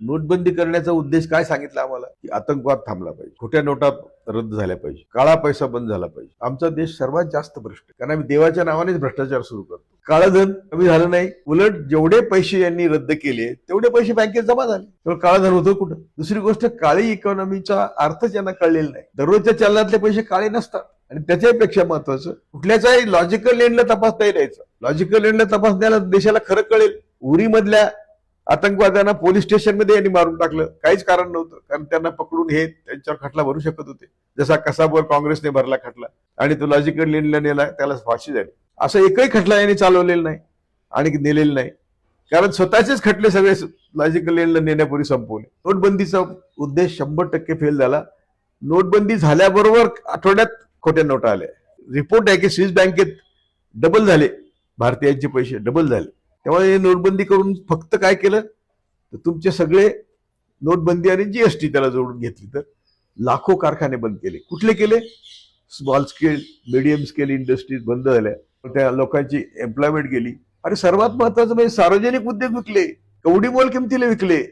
नोटबंदी करण्याचा उद्देश काय सांगितला आम्हाला? की आतंकवाद थांबला पाहिजे. खोट्या नोटा रद्द झाल्या पाहिजे. काळा पैसा बंद झाला पाहिजे. आमचा देश सर्वात जास्त भ्रष्ट कारण आम्ही देवाच्या नावानेच भ्रष्टाचार सुरू करतो. काळाधन कमी झालं नाही. उलट जेवढे पैसे यांनी रद्द केले तेवढे पैसे बँकेत जमा झाले. तर काळधन होतं कुठं? दुसरी गोष्ट काळी इकॉनॉमीचा अर्थच यांना कळलेला नाही. दररोजच्या चलनातले पैसे काळे नसतात. आणि त्याच्यापेक्षा महत्वाचं कुठल्याचाही लॉजिकल एंडला तपासता येईल लॉजिकल एंडला तपासण्याला देशाला खरं कळेल. उरीमधल्या आतंकवाद्यांना पोलीस स्टेशनमध्ये यांनी मारून टाकलं. काहीच कारण नव्हतं. कारण त्यांना पकडून हे त्यांच्यावर खटला भरू शकत होते. जसा कसाबवर काँग्रेसने भरला खटला. आणि तो लॉजिकल लेनला नेला त्याला फाशी झाली. असं एकही खटला यांनी चालवलेला नाही. आणि नेलेला नाही. कारण स्वतःचेच खटले सगळे लॉजिकल लेनला नेण्यापूर्वी संपवले. नोटबंदीचा उद्देश शंभर टक्के फेल झाला. नोटबंदी झाल्याबरोबर आठवड्यात खोट्या नोटा आल्या. रिपोर्ट आहे की स्विस बँकेत डबल झाले. भारतीयांचे पैसे डबल झाले. त्यामुळे हे नोटबंदी करून फक्त काय केलं? तर तुमचे सगळे नोटबंदी आणि जीएसटी त्याला जोडून घेतली तर. लाखो कारखाने बंद केले. कुठले केले? Small scale medium scale industries बंद झाल्या. त्या लोकांची एम्प्लॉयमेंट गेली. आणि सर्वात महत्वाचं म्हणजे सार्वजनिक उद्योग विकले. कवडी मोल किमतीला विकले.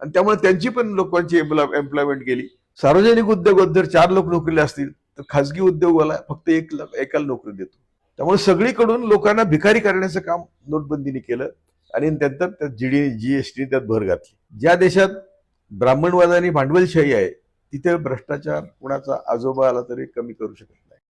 आणि त्यामुळे त्यांची पण लोकांची एम्प्लॉयमेंट गेली. सार्वजनिक उद्योगात जर चार लोक नोकरीला असतील तर खाजगी उद्योगाला फक्त एक एकाला नोकरी देतो. त्यामुळे सगळीकडून लोकांना भिकारी करण्याचं काम नोटबंदीने केलं आणि नंतर त्यात जीडी जीएसटी त्यात भर घातली. ज्या देशात ब्राह्मणवाद आणि भांडवलशाही आहे तिथे भ्रष्टाचार कुणाचा आजोबा आला तरी कमी करू शकत नाही.